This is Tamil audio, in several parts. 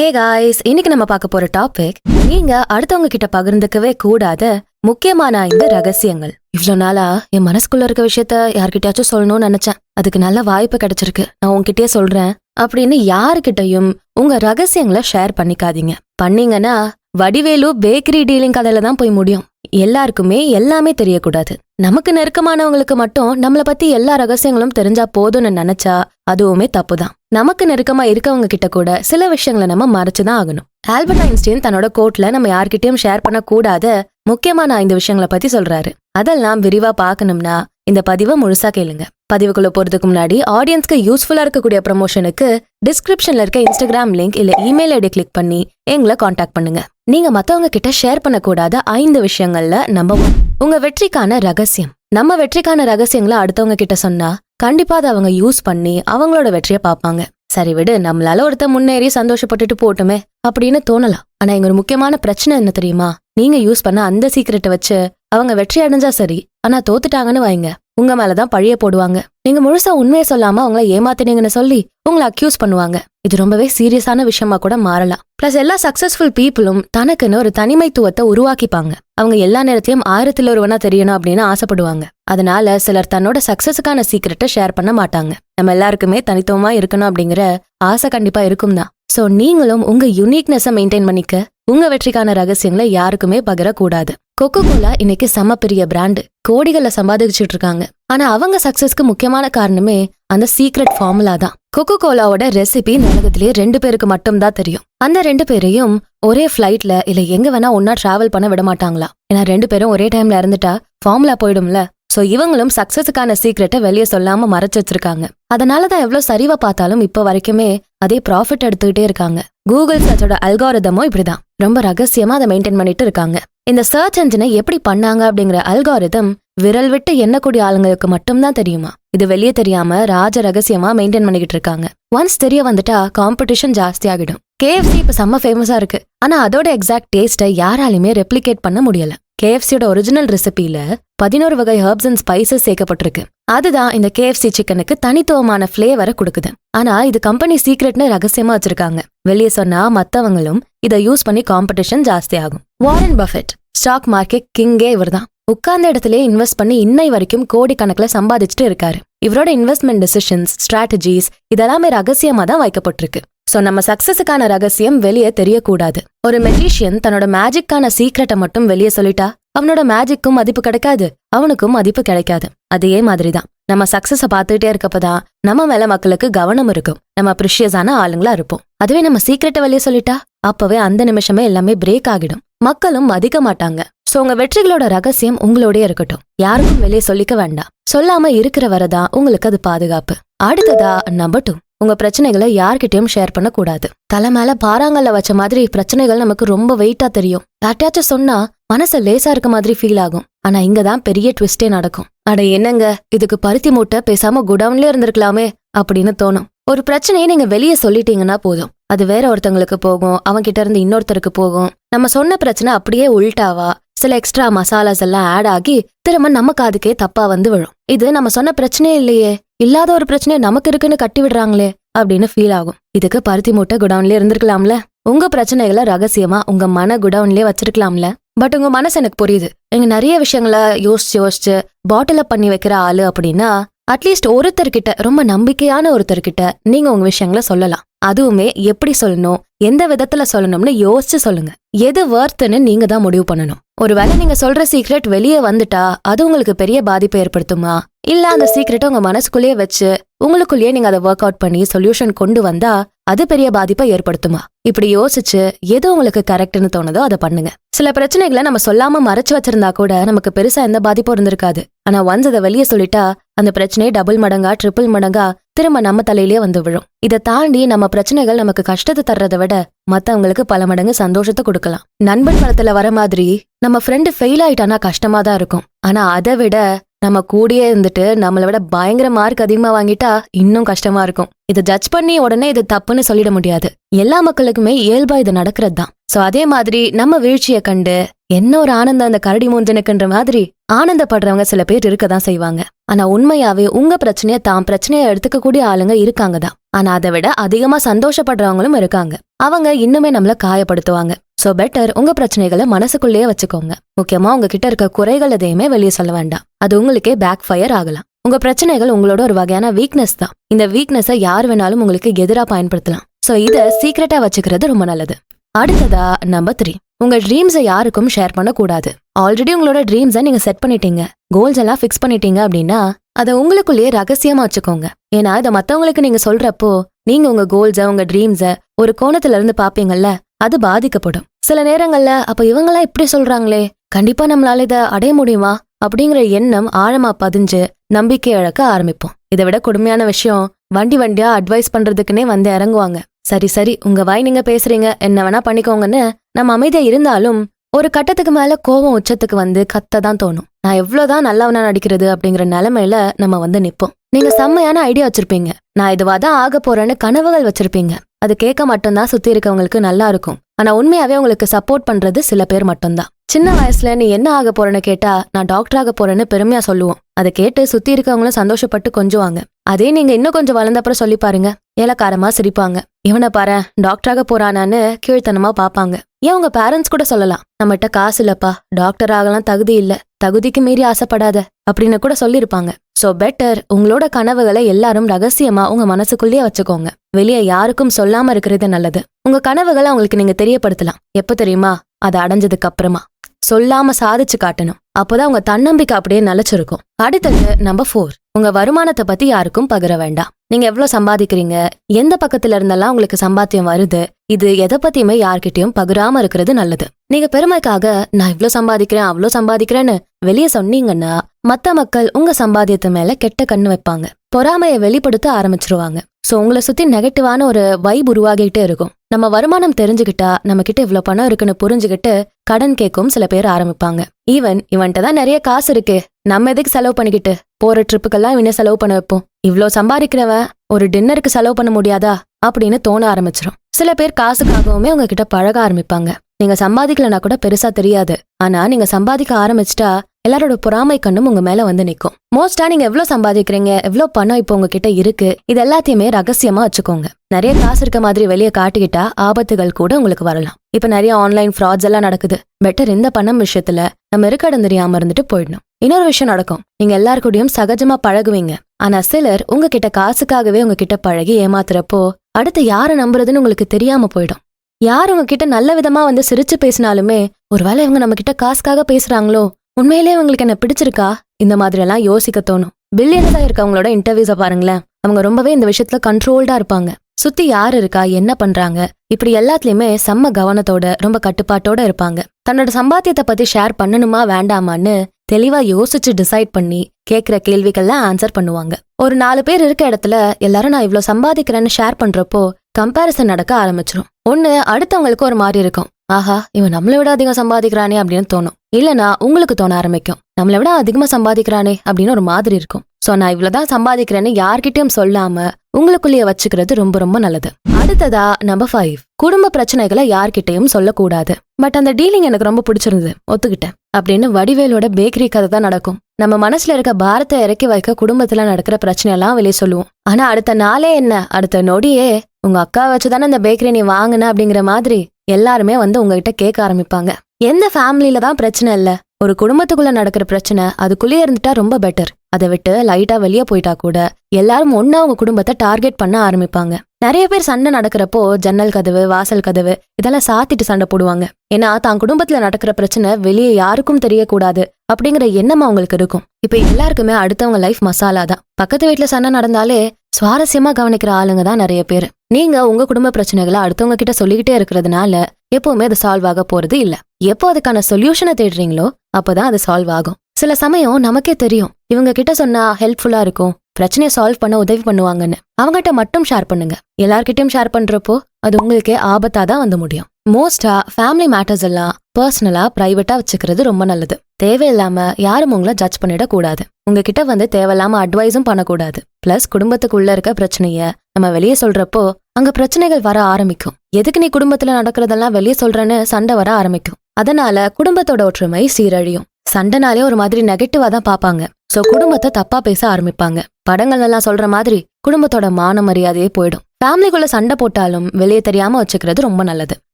ஹே காய்ஸ் இன்னைக்கு நம்ம பார்க்க போற டாபிக் நீங்க அடுத்தவங்க கிட்ட பகிர்ந்துக்கவே கூடாத முக்கியமான ஐந்து ரகசியங்கள். இவ்வளவு நாளா என் மனசுக்குள்ள இருக்க விஷயத்த யார்கிட்டயாச்சும் சொல்லணும்னு நினைச்சேன். அதுக்கு நல்ல வாய்ப்பு கிடைச்சிருக்கு. நான் உன்கிட்டயே சொல்றேன் அப்படின்னு யாருக்கிட்டையும் உங்க ரகசியங்களை ஷேர் பண்ணிக்காதீங்க. பண்ணீங்கன்னா வடிவேலு பேக்கரி டீலிங் கதையில தான் போய் முடியும். எல்லாருக்குமே எல்லாமே தெரியக்கூடாது. நமக்கு நெருக்கமானவங்களுக்கு மட்டும் நம்மள பத்தி எல்லா ரகசியங்களும் தெரிஞ்சா போதும்னு நினைச்சா அதுவுமே தப்புதான். நமக்கு நெருக்கமா இருக்கவங்க கிட்ட கூட சில விஷயங்களை நம்ம மறைச்சுதான் ஆகணும். ஆல்பர்ட் ஐன்ஸ்டீன் தன்னோட கோட்ல நம்ம யார்கிட்டயும் ஷேர் பண்ண கூடாத முக்கியமான ஐந்து விஷயங்களை பத்தி சொல்றாரு. அதெல்லாம் விரிவா பார்க்கணும்னா இந்த பதிவை முழுசா கேளுங்க. பதிவுக்குள்ள போறதுக்கு முன்னாடி ஆடியன்ஸ்க்கு யூஸ்ஃபுல்லா இருக்கக்கூடிய ப்ரமோஷனுக்கு டிஸ்கிரிப்ஷன்ல இருக்க இன்ஸ்டாகிராம் லிங்க் இல்ல இமெயில் ஐடி கிளிக் பண்ணி எங்களை காண்டாக்ட் பண்ணுங்க. நீங்க மத்தவங்க கிட்ட ஷேர் பண்ணக்கூடாத ஐந்து விஷயங்கள்ல நம்பர் ஒன் உங்க வெற்றிக்கான ரகசியம். நம்ம வெற்றிக்கான ரகசியங்களை அடுத்தவங்க கிட்ட சொன்னா கண்டிப்பா அதை அவங்க யூஸ் பண்ணி அவங்களோட வெற்றியை பார்ப்பாங்க. சரி விடு நம்மளால ஒருத்த முன்னேறி சந்தோஷப்பட்டுட்டு போட்டுமே அப்படின்னு தோணலாம். ஆனா இங்க ஒரு முக்கியமான பிரச்சனை என்ன தெரியுமா? நீங்க யூஸ் பண்ண அந்த சீக்கிரட்டை வச்சு அவங்க வெற்றி அடைஞ்சா சரி ஆனா தோத்துட்டாங்கன்னு வைங்க. உங்க மேலதான் பழிய போடுவாங்க. நீங்க முழுசா உண்மையை சொல்லாம அவங்கள ஏமாத்தினீங்கன்னு சொல்லி உங்களை அக்யூஸ் பண்ணுவாங்க. இது ரொம்பவே சீரியஸான விஷயமா கூட மாறலாம். பிளஸ் எல்லா சக்சஸ்ஃபுல் பீப்புளும் தனக்குன்னு ஒரு தனிமைத்துவத்தை உருவாக்கிப்பாங்க. அவங்க எல்லா நேரத்தையும் ஆயிரத்துல ஒருவனா தெரியணும் அப்படின்னு ஆசைப்படுவாங்க. அதனால சிலர் தன்னோட சக்சஸுக்கான சீக்கிரட்டை ஷேர் பண்ண மாட்டாங்க. நம்ம எல்லாருக்குமே தனித்துவமா இருக்கணும் அப்படிங்கிற ஆசை கண்டிப்பா இருக்கும் தான் சோ நீங்களும் உங்க யுனிக்னஸை மெயின்டைன் பண்ணிக்க உங்க வெற்றிக்கான ரகசியங்களை யாருக்குமே பகிரக்கூடாது. கொக்கோ கோலா இன்னைக்கு செம்ம பெரிய பிராண்டு கோடிகளை சம்பாதிச்சுட்டு இருக்காங்க ஆனா அவங்க சக்சஸ்க்கு முக்கியமான காரணமே அந்த சீக்ரெட் ஃபார்முலா தான். கொக்கோ கோலாவோட ரெசிபி இந்த உலகத்திலேயே ரெண்டு பேருக்கு மட்டும்தான் தெரியும். அந்த ரெண்டு பேரையும் ஒரே ஃபிளைட்ல இல்ல எங்க வேணா ஒன்னா டிராவல் பண்ண விட மாட்டாங்களா? ஏன்னா ரெண்டு பேரும் ஒரே டைம்ல இருந்துட்டா ஃபார்முலா போயிடும்ல. சோ இவங்களும் சக்சஸுக்கான சீக்ரெட்டை வெளியே சொல்லாம மறைச்சு வச்சிருக்காங்க. அதனாலதான் எவ்வளவு சரிவா பார்த்தாலும் இப்ப வரைக்குமே அதே ப்ராஃபிட் எடுத்துக்கிட்டே இருக்காங்க. கூகுள் சர்ச்சோட அல்காரிதமும் இப்படிதான். ரொம்ப ரகசியமா அதை மெயின்டைன் பண்ணிட்டு இருக்காங்க. இந்த சர்ச் என்ஜினை எப்படி பண்ணாங்க அப்படிங்கிற அல்காரிதம் விரல் விட்டு எண்ணக்கூடிய ஆளுங்களுக்கு மட்டும்தான் தெரியுமா? இது வெளியே தெரியாம ராஜ ரகசியமா மெயின்டைன் பண்ணிக்கிட்டு இருக்காங்க. ஒன்ஸ் தெரிய வந்துட்டா காம்படிஷன் ஜாஸ்தி ஆகிடும். கேஎஃப்சி இப்ப செம்ம ஃபேமஸா இருக்கு. ஆனா அதோட எக்ஸாக்ட் டேஸ்ட்டை யாராலையுமே ரெப்ளிகேட் பண்ண முடியல. கேஎஃப்சியோட ஒரிஜினல் ரெசிபியில பதினோரு வகை ஹர்ப்ஸ் அண்ட் ஸ்பைசஸ் சேர்க்கப்பட்டிருக்கு. அதுதான் இந்த கேஎஃப்சி சிக்கனுக்கு தனித்துவமான ஃபிளேவரை கொடுக்குது. ஆனா இது கம்பெனி சீக்ரெட்னு ரகசியமா வச்சிருக்காங்க. வெளியே சொன்னா மத்தவங்களும் இதை யூஸ் பண்ணி காம்படிஷன் ஜாஸ்தி ஆகும் வாரன் பஃபெட் ஸ்டாக் மார்க்கெட் கிங்கே இவர்தான். உட்கார்ந்த இடத்துல இன்வெஸ்ட் பண்ணி இன்னை வரைக்கும் கோடிக்கணக்கில் சம்பாதிச்சுட்டு இருக்காரு. இவரோட இன்வெஸ்ட்மெண்ட் டிசிஷன்ஸ் ஸ்ட்ராட்டஜிஸ் இதெல்லாமே ரகசியமா தான் வைக்கப்பட்டிருக்கு. சோ நம்ம சக்சஸுக்கான ரகசியம் வெளியே தெரியக்கூடாது. ஒரு மெஜிஷியன் தன்னோட மேஜிக்கான சீக்ரெட்டை மட்டும் வெளியே சொல்லிட்டா அவனோட மேஜிக்கும் மதிப்பு கிடைக்காது அவனுக்கும் மதிப்பு கிடைக்காது. அதே மாதிரிதான். நம்ம சக்சஸ பார்த்துட்டே இருக்கப்பதான் நம்ம மேல மக்களுக்கு கவனம் இருக்கும். நம்ம அப்ரிஷியஸான ஆளுங்களா இருப்போம். அதுவே நம்ம சீக்ரெட்டை வெளியே சொல்லிட்டா அப்பவே அந்த நிமிஷமே எல்லாமே பிரேக் ஆகிடும். மக்களும் மதிக்க மாட்டாங்க. சோ உங்க வெற்றிகளோட ரகசியம் உங்களோடய இருக்கட்டும். யாருக்கும் வெளியே சொல்லிக்க வேண்டாம். சொல்லாம இருக்கிற வரதான் உங்களுக்கு அது பாதுகாப்பு. அடுத்ததா நம்பர் டூ உங்க பிரச்சனைகளை யார்கிட்டயும் ஷேர் பண்ண கூடாது தலை மேல பாறாங்கல்ல வச்ச மாதிரி பிரச்சனைகள் நமக்கு ரொம்ப வெயிட்டா தெரியும். யார்ட்டாச்சும் சொன்னா மனசு லேசா இருக்க மாதிரி ஃபீல் ஆகும். ஆனா இங்கதான் பெரிய ட்விஸ்டே நடக்கும். அட என்னங்க? இதுக்கு பருத்தி மூட்டை பேசாம குடவுன்லயே இருந்திருக்கலாமே அப்படின்னு தோணும். ஒரு பிரச்சனையை நீங்க வெளியே சொல்லிட்டீங்கன்னா போதும். அது வேற ஒருத்தங்களுக்கு போகும் அவங்க கிட்ட இருந்து இன்னொருத்தருக்கு போகும். நம்ம சொன்ன பிரச்சனை அப்படியே உள்டாவா? சில எக்ஸ்ட்ரா மசாலாஸ் எல்லாம் ஆட் ஆகி திரும்ப நம்ம காதுக்கே தப்பா வந்து விழும். இது நம்ம சொன்ன பிரச்சனையே இல்லையே. இல்லாத ஒரு பிரச்சனை நமக்கு இருக்குன்னு கட்டி விடுறாங்களே அப்படின்னு ஃபீல் ஆகும். இதுக்கு பருத்தி மூட்டை குடவுன்ல இருந்திருக்கலாம்ல. உங்க பிரச்சனைகளை ரகசியமா உங்க மன குடவுன்லயே வச்சிருக்கலாம்ல. பட் உங்க மனசு எனக்கு புரியுது. நீங்க நிறைய விஷயங்களை யோசிச்சு யோசிச்சு பாட்டில் பண்ணி வைக்கிற ஆளு அப்படின்னா அட்லீஸ்ட் ஒருத்தர்கிட்ட ரொம்ப நம்பிக்கையான ஒருத்தர்கிட்ட நீங்க உங்க விஷயங்களை சொல்லலாம். அதுவுமே எப்படி சொல்லணும் எந்த விதத்துல சொல்லணும்னு யோசிச்சு சொல்லுங்க. எது வர்த்துன்னு நீங்க தான் முடிவு பண்ணணும். ஒருவேளை நீங்க சொல்ற சீக்ரெட் வெளியே வந்துட்டா அது உங்களுக்கு பெரிய பாதிப்பை ஏற்படுத்துமா? இல்ல அந்த சீக்ரெட்டை உங்க மனசுக்குள்ளேயே வச்சு உங்களுக்குள்ளேயே நீங்க அதை ஒர்க் அவுட் பண்ணி சொல்யூஷன் கொண்டு வந்தா அது பெரிய பாதிப்பை ஏற்படுத்துமா? இப்படி யோசிச்சு எது உங்களுக்கு கரெக்ட்னு தோணுதோ அதை பண்ணுங்க. சில பிரச்சனைகளை நம்ம சொல்லாம மறைச்சு வச்சிருந்தா கூட நமக்கு பெருசா எந்த பாதிப்பும் இருந்திருக்காது. ஆனா ஒன்ஸ் அதை வெளியே சொல்லிட்டா அந்த பிரச்சனையை டபுள் மடங்கா ட்ரிபிள் மடங்கா திரும்ப நம்ம தலையிலேயே வந்து விழும். இதை தாண்டி நம்ம பிரச்சனைகள் நமக்கு கஷ்டத்தை தர்றதை விட மத்தவங்களுக்கு பல மடங்கு சந்தோஷத்தை கொடுக்கலாம். நண்பன் படத்துல வர மாதிரி நம்ம ஃப்ரெண்டு ஃபெயில் ஆயிட்டானா கஷ்டமா தான் இருக்கும். ஆனா அதை விட நம்ம கூடயே இருந்துட்டு நம்மளை விட பயங்கர மார்க் அதிகமா வாங்கிட்டா இன்னும் கஷ்டமா இருக்கும். இதை ஜட்ஜ் பண்ணி உடனே இது தப்புன்னு சொல்லிட முடியாது. எல்லா மக்களுக்குமே இயல்பா இது நடக்கிறது தான் சோ அதே மாதிரி நம்ம வீழ்ச்சியை கண்டு என்ன ஒரு ஆனந்தம் அந்த கரடி மூஞ்சனுக்குன்ற மாதிரி ஆனந்தப்படுறவங்க சில பேர் இருக்க தான் செய்வாங்க. ஆனா உண்மையாவே உங்க பிரச்சனைய தாம் பிரச்சனைய எடுத்துக்க கூடிய ஆளுங்க இருக்காங்க தான். ஆனா அதை விட அதிகமா சந்தோஷப்படுறவங்களும் இருக்காங்க. அவங்க இன்னுமே நம்மள காயப்படுத்துவாங்க. சோ பெட்டர் உங்க பிரச்சனைகளை மனசுக்குள்ளேயே வச்சுக்கோங்க. முக்கியமா உங்ககிட்ட இருக்க குறைகள் எதையுமே வெளியே சொல்ல வேண்டாம். அது உங்களுக்கே பேக் ஃபயர் ஆகலாம். உங்க பிரச்சனைகள் உங்களோட ஒரு வகையான வீக்னஸ் தான். இந்த வீக்னஸை யார் வேணாலும் உங்களுக்கு எதிரா பயன்படுத்தலாம். ஸோ இதை சீக்ரெட்டா வச்சுக்கிறது ரொம்ப நல்லது. அடுத்ததா நம்பர் த்ரீ உங்க ட்ரீம்ஸை யாருக்கும் ஷேர் பண்ணக்கூடாது. ஆல்ரெடி உங்களோட ட்ரீம்ஸை நீங்க செட் பண்ணிட்டீங்க. கோல்ஸ் எல்லாம் ஃபிக்ஸ் பண்ணிட்டீங்க அப்படின்னா அதை உங்களுக்குள்ளேயே ரகசியமா வச்சுக்கோங்க. ஏன்னா இதை மத்தவங்களுக்கு நீங்க சொல்றப்போ நீங்க உங்க கோல்ஸ உங்க ட்ரீம்ஸ ஒரு கோணத்துல இருந்து பாப்பீங்கல்ல அது பாதிக்கப்படும். சில நேரங்கள்ல அப்ப இவங்கெல்லாம் இப்படி சொல்றாங்களே கண்டிப்பா நம்மளால இதை அடைய முடியுமா? அப்படிங்கிற எண்ணம் ஆழமா பதிஞ்சு நம்பிக்கை இழக்க ஆரம்பிப்போம். இதை விட கொடுமையான விஷயம் வண்டி வண்டியா அட்வைஸ் பண்றதுக்குன்னே வந்து இறங்குவாங்க. சரி சரி உங்க வாய் நீங்க பேசுறீங்க என்ன வேணா பண்ணிக்கோங்கன்னு நம்ம அமைதியா இருந்தாலும் ஒரு கட்டத்துக்கு மேல கோபம் உச்சத்துக்கு வந்து கத்த தான் தோணும். நான் எவ்வளவுதான் நல்லவனா நடிக்கிறது அப்படிங்கிற நிலைமையில நம்ம வந்து நிப்போம். நீங்க செம்மையான ஐடியா வச்சிருப்பீங்க. நான் இதுவாதான் ஆக போறேன்னு கனவுகள் வச்சிருப்பீங்க. அது கேட்க மட்டும்தான் சுத்தி இருக்கவங்களுக்கு நல்லா இருக்கும். ஆனா உண்மையாவே உங்களுக்கு சப்போர்ட் பண்றது சில பேர் மட்டும்தான். சின்ன வயசுல நீ என்ன ஆக போறேன்னு கேட்டா நான் டாக்டர் ஆக போறேன்னு பெருமையா சொல்லுவோம். அதை கேட்டு சுத்தி இருக்கவங்களும் சந்தோஷப்பட்டு கொஞ்சுவாங்க. அதே நீங்க இன்னும் கொஞ்சம் வளர்ந்தப்புறம் சொல்லி பாருங்க. ஏலக்காரமா சிரிப்பாங்க. இவனை பாரு டாக்டராக போறானான்னு கீழ்த்தனமா பாப்பாங்க. ஏன் உங்க பேரண்ட்ஸ் கூட சொல்லலாம்? நம்மகிட்ட காசு இல்லப்பா. டாக்டர் ஆகலாம் தகுதி இல்ல. தகுதிக்கு மீறி ஆசைப்படாத அப்படின்னு கூட சொல்லிருப்பாங்க சோ பெட்டர் உங்களோட கனவுகளை எல்லாரும் ரகசியமா உங்க மனசுக்குள்ளேயே வச்சுக்கோங்க. வெளியே யாருக்கும் சொல்லாம இருக்கிறது நல்லது. உங்க கனவுகளை அவங்களுக்கு நீங்க தெரியப்படுத்தலாம். எப்ப தெரியுமா? அதை அடைஞ்சதுக்கு அப்புறமா. சொல்லாம சாதிச்சு காட்டணும். அப்போதான் உங்க தன்னம்பிக்கை அப்படியே நிலைச்சிருக்கும். அடுத்தது நம்பர் ஃபோர் உங்க வருமானத்தை பத்தி யாருக்கும் பகிர வேண்டாம். நீங்க எவ்வளவு சம்பாதிக்கிறீங்க? எந்த பக்கத்துல இருந்தெல்லாம் உங்களுக்கு சம்பாத்தியம் வருது? இது எதை பத்தியுமே யார்கிட்டயும் பகிராம இருக்கிறது நல்லது. நீங்க பெருமைக்காக நான் இவ்ளோ சம்பாதிக்கிறேன் அவ்வளவு சம்பாதிக்கிறேன்னு வெளியே சொன்னீங்கன்னா மத்த மக்கள் உங்க சம்பாத்தியத்து மேல கெட்ட கண்ணு வைப்பாங்க. பொறாமையை வெளிப்படுத்த ஆரம்பிச்சிருவாங்க. ஸோ உங்களை சுற்றி நெகட்டிவான ஒரு வைப் உருவாகிட்டே இருக்கும். நம்ம வருமானம் தெரிஞ்சுக்கிட்டா நம்ம கிட்ட இவ்ளோ பணம் இருக்குன்னு புரிஞ்சுக்கிட்டு கடன் கேட்கும் சில பேர் ஆரம்பிப்பாங்க. ஈவன் இவன்ட்ட தான் நிறைய காசு இருக்கு. நம்ம எதுக்கு செலவு பண்ணிக்கிட்டு? போற ட்ரிப்புக்கெல்லாம் இவனை செலவு பண்ண வைப்போம். இவ்வளோ சம்பாதிக்கிறவன் ஒரு டின்னருக்கு செலவு பண்ண முடியாதா? அப்படின்னு தோண ஆரம்பிச்சிடும் சில பேர் காசுக்காகவுமே உங்ககிட்ட பழக ஆரம்பிப்பாங்க. நீங்க சம்பாதிக்கலனா கூட பெருசா தெரியாது. ஆனா நீங்க சம்பாதிக்க ஆரம்பிச்சிட்டா எல்லாரோட பொறாமை கண்ணும் உங்க மேல வந்து நிற்கும் மோஸ்டா நீங்க எவ்வளவு சம்பாதிக்கிறீங்க எவ்வளவு பணம் இப்போ உங்ககிட்ட இருக்கு இது எல்லாத்தையுமே ரகசியமா வச்சுக்கோங்க. நிறைய காசு இருக்க மாதிரி வெளியே காட்டிக்கிட்டா ஆபத்துகள் கூட உங்களுக்கு வரலாம். இப்ப நிறைய ஆன்லைன் ஃப்ராட்ஸ் எல்லாம் நடக்குது. பெட்டர் இந்த பணம் விஷயத்துல நம்ம இருக்கடம் தெரியாம இருந்துட்டு போயிடணும். இன்னொரு விஷயம் நடக்கும். நீங்க எல்லாருக்கூடயும் சகஜமா பழகுவீங்க. ஆனா சிலர் உங்ககிட்ட காசுக்காகவே உங்ககிட்ட பழகி ஏமாத்துறப்போ அடுத்து யாரை நம்புறதுன்னு உங்களுக்கு தெரியாம போயிடும். யார் உங்ககிட்ட நல்ல விதமா வந்து சிரிச்சு பேசினாலுமே ஒருவேளை இவங்க நம்ம கிட்ட காசுக்காக பேசுறாங்களோ உண்மையிலே உங்களுக்கு என்ன பிடிச்சிருக்கா? இந்த மாதிரி எல்லாம் யோசிக்க தோணும். பில்லியனஸா இருக்கவங்களோட இன்டர்வியூஸ பாருங்களேன் அவங்க ரொம்பவே இந்த விஷயத்துல கண்ட்ரோல்டா இருப்பாங்க. சுத்தி யார் இருக்கா? என்ன பண்றாங்க? இப்படி எல்லாத்துலயுமே செம்ம கவனத்தோட ரொம்ப கட்டுப்பாட்டோட இருப்பாங்க. தன்னோட சம்பாத்தியத்தை பத்தி ஷேர் பண்ணணுமா வேண்டாமான்னு தெளிவா யோசிச்சு டிசைட் பண்ணி கேட்குற கேள்விகள்லாம் ஆன்சர் பண்ணுவாங்க. ஒரு நாலு பேர் இருக்க இடத்துல எல்லாரும் நான் இவ்வளோ சம்பாதிக்கிறேன்னு ஷேர் பண்றப்போ கம்பாரிசன் நடக்க ஆரம்பிச்சிடும் ஒன்று அடுத்தவங்களுக்கு ஒரு மாதிரி இருக்கும். ஆஹா இவன் நம்மளை விட அதிகம் சம்பாதிக்கிறானே அப்படின்னு தோணும். இல்லனா உங்களுக்கு தோண ஆரம்பிக்கும். நம்மளை விட அதிகமா சம்பாதிக்கிறானே அப்படின்னு ஒரு மாதிரி இருக்கும். சோ நான் இவ்வளவுதான் சம்பாதிக்கிறேன்னு யார்கிட்டயும் சொல்லாம உங்களுக்குள்ளேயே வச்சுக்கிறது ரொம்ப ரொம்ப நல்லது. அடுத்ததா நம்பர் ஃபைவ் குடும்ப பிரச்சனைகளை யார்கிட்டயும் சொல்லக்கூடாது. பட் அந்த டீலிங் எனக்கு ரொம்ப பிடிச்சிருந்தது. ஒத்துக்கிட்டேன். அப்படின்னு வடிவேலோட பேக்கரி கதை தான் நடக்கும். நம்ம மனசுல இருக்க பாரத்தை இறக்கி வைக்க குடும்பத்துல நடக்கிற பிரச்சனையெல்லாம் வெளியே சொல்லுவோம். ஆனா அடுத்த நாளே என்ன? அடுத்த நொடியே உங்க அக்கா வச்சுதானே அந்த பேக்கரி நீ வாங்கின அப்படிங்கிற மாதிரி எல்லாருமே வந்து உங்ககிட்ட கேட்க ஆரம்பிப்பாங்க. எந்த ஃபேமிலியில தான் பிரச்சனை இல்ல. ஒரு குடும்பத்துக்குள்ள நடக்கிற பிரச்சனை அதுக்குள்ளேயே இருந்துட்டா ரொம்ப பெட்டர் அதை விட்டு லைட்டா வெளியே போயிட்டா கூட எல்லாரும் ஒன்னா உங்க குடும்பத்தை டார்கெட் பண்ண ஆரம்பிப்பாங்க. நிறைய பேர் சண்டை நடக்கிறப்போ ஜன்னல் கதவு வாசல் கதவு இதெல்லாம் சாத்திட்டு சண்டை போடுவாங்க. ஏன்னா தான் குடும்பத்துல நடக்கிற பிரச்சனை வெளியே யாருக்கும் தெரியக்கூடாது அப்படிங்கிற எண்ணம் அவங்களுக்கு இருக்கும். இப்ப எல்லாருக்குமே அடுத்தவங்க லைஃப் மசாலா தான். பக்கத்து வீட்டுல சண்டை நடந்தாலே சுவாரஸ்யமா கவனிக்கிற ஆளுங்க தான் நிறைய பேர். நீங்க உங்க குடும்ப பிரச்சனைகளை அடுத்தவங்க கிட்ட சொல்லிக்கிட்டே இருக்கிறதுனால எப்பவுமே அது சால்வ் ஆக போறது இல்ல. எப்போ அதுக்கான சொல்யூஷனை தேடுறீங்களோ அப்பதான் அது சால்வ் ஆகும். சில சமயம் நமக்கே தெரியும். இவங்க கிட்ட சொன்னா ஹெல்ப்ஃபுல்லா இருக்கும். பிரச்சனையை சால்வ் பண்ண உதவி பண்ணுவாங்கன்னு. அவங்ககிட்ட மட்டும் ஷேர் பண்ணுங்க. எல்லார்கிட்டயும் ஷேர் பண்றப்போ அது உங்களுக்கே ஆபத்தா தான் வந்து முடியும். மோஸ்டா ஃபேமிலி மேட்டர்ஸ் எல்லாம் பர்சனலா பிரைவேட்டா வச்சுக்கிறது ரொம்ப நல்லது. தேவையில்லாம யாரும் உங்களை ஜட்ஜ் பண்ணிடக்கூடாது. உங்ககிட்ட வந்து தேவையில்லாம அட்வைஸும் பண்ணக்கூடாது. பிளஸ் குடும்பத்துக்குள்ள இருக்க பிரச்சனைய நம்ம வெளியே சொல்றப்போ அங்க பிரச்சனைகள் வர ஆரம்பிக்கும். எதுக்கு நீ குடும்பத்துல நடக்கிறதெல்லாம் வெளியே சொல்றேன்னு சண்டை வர ஆரம்பிக்கும். அதனால குடும்பத்தோட ஒற்றுமை சீரழியும். சண்டைனாலே ஒரு மாதிரி நெகட்டிவா தான் பாப்பாங்க சோ குடும்பத்தை தப்பா பேச ஆரம்பிப்பாங்க. படங்கள் எல்லாம் சொல்ற மாதிரி குடும்பத்தோட மான மரியாதையே போயிடும். ஃபேமிலிக்குள்ள சண்டை போட்டாலும் வெளியே தெரியாம வச்சுக்கிறது ரொம்ப நல்லது.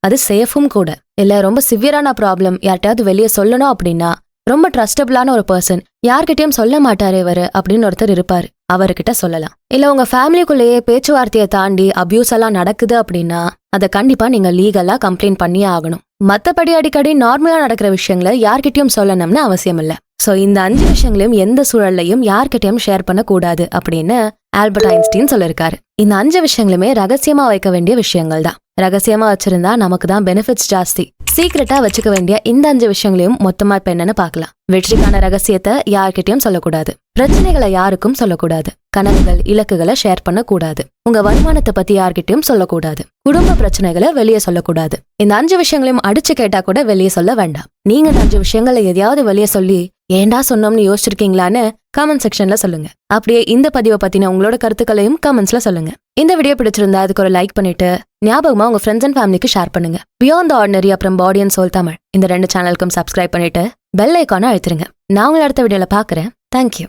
அது சேஃபும் கூட. இல்ல ரொம்ப சிவியரான ப்ராப்ளம் யார்கிட்டயாவது வெளியே சொல்லணும் அப்படின்னா ரொம்ப ட்ரஸ்டபிளான ஒரு பர்சன் யார்கிட்டயும் சொல்ல மாட்டாரு இவரு அப்படின்னு ஒருத்தர் இருப்பாரு. அவர்கிட்ட சொல்லலாம். இல்ல உங்க ஃபேமிலிக்குள்ளேயே பேச்சுவார்த்தையை தாண்டி அபியூஸ் எல்லாம் நடக்குது அப்படின்னா அதை கண்டிப்பா நீங்க லீகலா கம்ப்ளைண்ட் பண்ணியே ஆகணும். மத்தபடி அடிக்கடி நார்மலா நடக்கிற விஷயங்களை யார்கிட்டயும் சொல்லணும்னு அவசியம் இல்ல. சோ இந்த அஞ்சு விஷயங்களையும் எந்த சூழல்லையும் யார்கிட்டயும் ஷேர் பண்ணக்கூடாது அப்படின்னு ஆல்பர்ட் ஐன்ஸ்டீன் சொல்லிருக்காரு இந்த அஞ்சு விஷயங்களுமே ரகசியமா வைக்க வேண்டிய விஷயங்கள் தான். ரகசியமா வச்சிருந்தா நமக்கு தான் பெனிஃபிட்ஸ் ஜாஸ்தி. சீக்கிரட்டா வச்சுக்க வேண்டிய இந்த அஞ்சு விஷயங்களையும் மொத்தமா இப்ப என்னன்னு பாக்கலாம் வெற்றிக்கான ரகசியத்தை யார்கிட்டயும் சொல்லக்கூடாது. பிரச்சனைகளை யாருக்கும் சொல்லக்கூடாது. கனவுகள் இலக்குகளை ஷேர் பண்ண கூடாது உங்க வருமானத்தை பத்தி யார்கிட்டயும் சொல்லக்கூடாது. குடும்ப பிரச்சனைகளை வெளியே சொல்லக்கூடாது. இந்த அஞ்சு விஷயங்களையும் அடிச்சு கேட்டா கூட வெளியே சொல்ல வேண்டாம். நீங்க இந்த அஞ்சு விஷயங்களை எதையாவது வெளியே சொல்லி ஏன்டா சொன்னோம்னு யோசிச்சிருக்கீங்களான்னு கமெண்ட் செக்ஷன்ல சொல்லுங்க. அப்படியே இந்த பதிவை பத்தின உங்களோட கருத்துக்களையும் கமெண்ட்ஸ்ல சொல்லுங்க. இந்த வீடியோ பிடிச்சிருந்தா அதுக்கு ஒரு லைக் பண்ணிட்டு ஞாபகமா உங்க ஃப்ரெண்ட்ஸ் அண்ட் ஃபேமிலிக்கு ஷேர் பண்ணுங்க. பியாண்ட் த ஆர்டினரி அப்புறம் பாடி அண்ட் சோல் தமிழ். இந்த ரெண்டு சேனலுக்கும் சப்ஸ்கிரைப் பண்ணிட்டு பெல் ஐக்கானை அழுத்துருங்க. நான் உங்களை அடுத்த வீடியோல பாக்குறேன் தேங்க்யூ